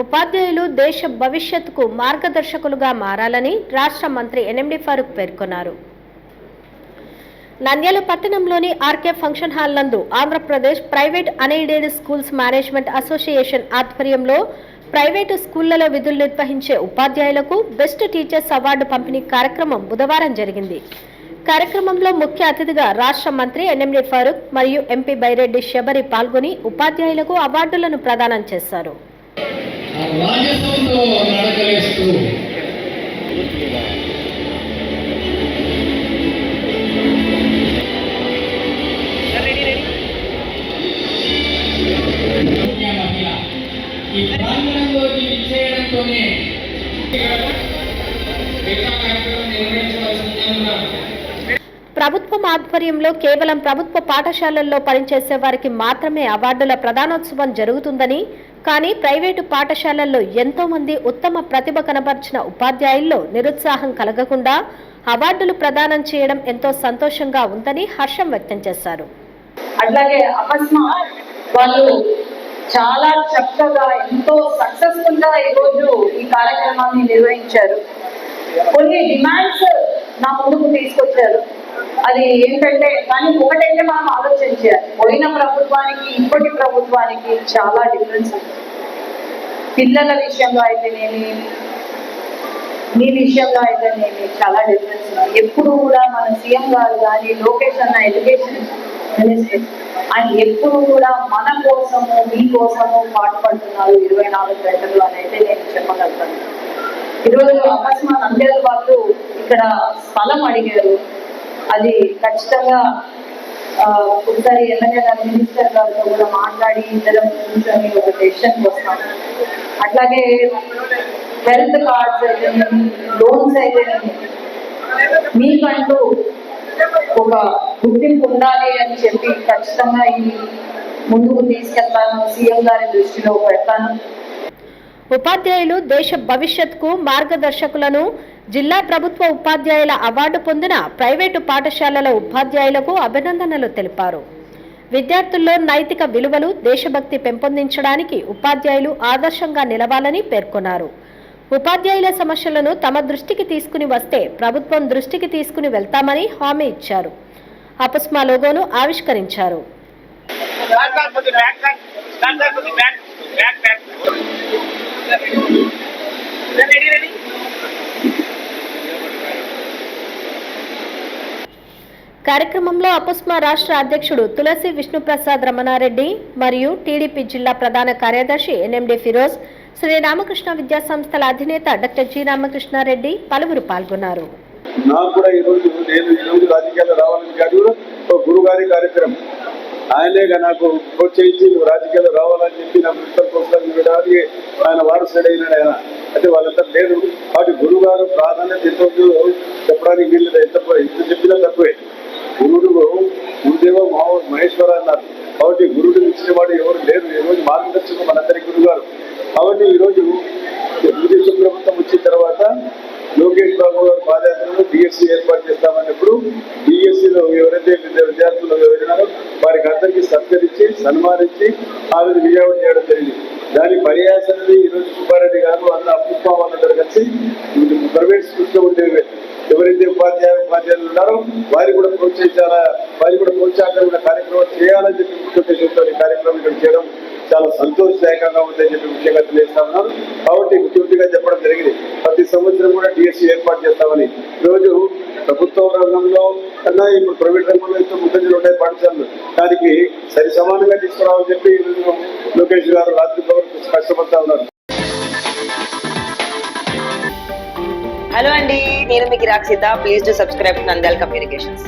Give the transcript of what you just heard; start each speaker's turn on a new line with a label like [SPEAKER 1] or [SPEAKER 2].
[SPEAKER 1] ఉపాధ్యాయులు దేశ భవిష్యత్తుకు మార్గదర్శకులుగా మారాలని రాష్ట్ర మంత్రి ఎన్ఎండి ఫారూక్ పేర్కొన్నారు. నంద్యాల పట్టణంలోని ఆర్కే ఫంక్షన్ హాల్ నందు Andhra Pradesh private unaided schools management association ఆధ్వర్యంలో ప్రైవేటు స్కూళ్ళలో విధులు నిర్వహించే ఉపాధ్యాయులకు బెస్ట్ టీచర్స్ అవార్డు పంపిణీ కార్యక్రమం బుధవారం జరిగింది. కార్యక్రమంలో ముఖ్య అతిథిగా రాష్ట్ర మంత్రి ఎన్ఎండి ఫారూక్ మరియు ఎంపీ బైరెడ్డి శబరి పాల్గొని ఉపాధ్యాయులకు అవార్డులను ప్రదానం చేశారు.
[SPEAKER 2] రాజసంతో నడకలేస్తూ. పుణ్య మహిళ ఈ ప్రాంగణంలోకి విచ్చేయడంతోనే మిగతా కార్యక్రమం నిర్వహించవలసిందిగా
[SPEAKER 1] ప్రభుత్వం ఆధ్వర్యంలో కేవలం ప్రభుత్వ పాఠశాలల్లో పనిచేసే వారికి మాత్రమే అవార్డుల ప్రధానోత్సవం జరుగుతుందని కానీ ప్రైవేటు పాఠశాలల్లో ఎంతో మంది ఉత్తమ ప్రతిభ కనబర్చిన ఉపాధ్యాయుల్లో నిరుత్సాహం కలగకుండా అవార్డులు ప్రదానం చేయడం ఎంతో సంతోషంగా ఉందని హర్షం వ్యక్తం చేశారు.
[SPEAKER 3] అట్లాగే అకస్మాత్ వాళ్ళు చాలా చక్కగా ఎంతో సక్సెస్ఫుల్గా ఈరోజు ఈ కార్యక్రమాన్ని నిర్వహించారు. కొన్ని డిమాండ్స్ నా ముందుకు తీసుకొచ్చారు. అది ఏంటంటే కానీ ఒకటైతే మనం ఆలోచించాలి. పోయిన ప్రభుత్వానికి ఇప్పటి ప్రభుత్వానికి చాలా డిఫరెన్స్ ఉంది. పిల్లల విషయంలో అయితేనేమి మీ విషయంలో అయితేనేమి చాలా డిఫరెన్స్ ఉంది. ఎప్పుడు కూడా మన సీఎం గారు కానీ లోకేష్ అన్న ఎడ్యుకేషన్ మినిస్టర్ ఆయన ఎప్పుడు కూడా మన కోసము మీ కోసము పాటుపడుతున్నారు ఇరవై నాలుగు గంటలు అని అయితే నేను చెప్పగలుగుతాను. ఈరోజు అకస్మాత్ అందరి వాళ్ళు ఇక్కడ స్థలం అడిగారు. అది ఖచ్చితంగా ఒకసారి ఎమ్మెల్యే గారు మినిస్టర్ గారితో కూడా మాట్లాడి ఇద్దరం కూర్చొని ఒక డెసిషన్ వస్తాం. అట్లాగే హెల్త్ కార్డ్స్ అయితేనేమి లోన్స్ అయితేనేమి మీకంటూ ఒక గుర్తింపు ఉండాలి అని చెప్పి ఖచ్చితంగా ఈ ముందుకు తీసుకెళ్తాను సీఎం గారి దృష్టిలో పెడతాను.
[SPEAKER 1] ఉపాధ్యాయులు దేశ భవిష్యత్కు మార్గదర్శకులను జిల్లా ప్రభుత్వ ఉపాధ్యాయుల అవార్డు పొందిన ప్రైవేటు పాఠశాలల ఉపాధ్యాయులకు అభినందనలు తెలిపారు. విద్యార్థుల్లో నైతిక విలువలు దేశభక్తి పెంపొందించడానికి ఉపాధ్యాయులు ఆదర్శంగా నిలవాలని పేర్కొన్నారు. ఉపాధ్యాయుల సమస్యలను తమ దృష్టికి తీసుకుని వస్తే ప్రభుత్వం దృష్టికి తీసుకుని వెళ్తామని హామీ ఇచ్చారు. అపస్మా లోగోను ఆవిష్కరించారు. కార్యక్రమంలో అపస్మా రాష్ట్ర అధ్యక్షుడు తులసి విష్ణుప్రసాద్ రమణారెడ్డి మరియు టీడీపీ జిల్లా ప్రధాన కార్యదర్శి ఎన్ఎండి ఫిరోజ్ శ్రీ రామకృష్ణ విద్యా సంస్థల అధినేత డాక్టర్ జి రామకృష్ణారెడ్డి పలువురు పాల్గొన్నారు.
[SPEAKER 4] నాకు కూడా ఈరోజు నేను ఈరోజు రాజకీయాల్లో రావాలని కాదు ఒక గురుగారి కార్యక్రమం. ఆయనేగా నాకు ప్రోత్సహించి నువ్వు రాజకీయాల్లో రావాలని చెప్పి నా ఇతర పుస్తకాలు ఆయన వారసుడైన ఆయన. అంటే వాళ్ళంతా లేదు కాబట్టి గురుగారు ప్రాధాన్యత ఎంతో చెప్పడానికి వీళ్ళు ఎంత ఎంత చెప్పినా తక్కువే. మహేశ్వర అన్నారు కాబట్టి గురువులు ఇచ్చినవాడు ఎవరు లేరు. ఈ రోజు మార్గదర్శకులు మనందరి గురుగారు కాబట్టి ఈరోజు తెలుగుదేశం ప్రభుత్వం వచ్చిన తర్వాత లోకేష్ బాబు గారు పాదయాత్రలో డిఎస్సి ఏర్పాటు చేస్తామన్నప్పుడు డిఎస్సిలో ఎవరైతే విద్యార్థులు ఎవరైనారో వారికి అందరికీ సత్కరించి సన్మానించి ఆ విజయవాడ చేయడం జరిగింది. దాని పర్యాసనది ఈరోజు సుబ్బారెడ్డి గారు అన్న అప్పుప్ప వాళ్ళందరూ కలిసి ప్రైవేట్ స్కూల్స్లో ఉండే ఎవరైతే ఉపాధ్యాయ ఉపాధ్యాయులు ఉన్నారో వారికి కూడా ప్రోత్సహించాలా వారికి కూడా ప్రోత్సాహకరమైన కార్యక్రమం చేయాలని చెప్పి ముఖ్య ఉద్దేశంతో ఈ కార్యక్రమం ఇక్కడ చేయడం చాలా సంతోషదాయకంగా ఉందని చెప్పి ముఖ్యంగా తెలియజేస్తా ఉన్నాను. కాబట్టి ముఖ్యమంత్రిగా చెప్పడం జరిగింది. ప్రతి సంవత్సరం కూడా డిఎస్సి ఏర్పాటు చేస్తామని. ఈరోజు ప్రభుత్వ రంగంలో కన్నా ఇప్పుడు ప్రైవేట్ రంగంలో ఎంతో ముందంజలు ఉంటాయి పాఠశాలలు. దానికి సరి సమానంగా తీసుకురావాలని చెప్పి లోకేష్ గారు రాత్రి కష్టపడతా ఉన్నారు.
[SPEAKER 5] హలో అండి నేను మీకు Rakshita please to subscribe Nandyal communications.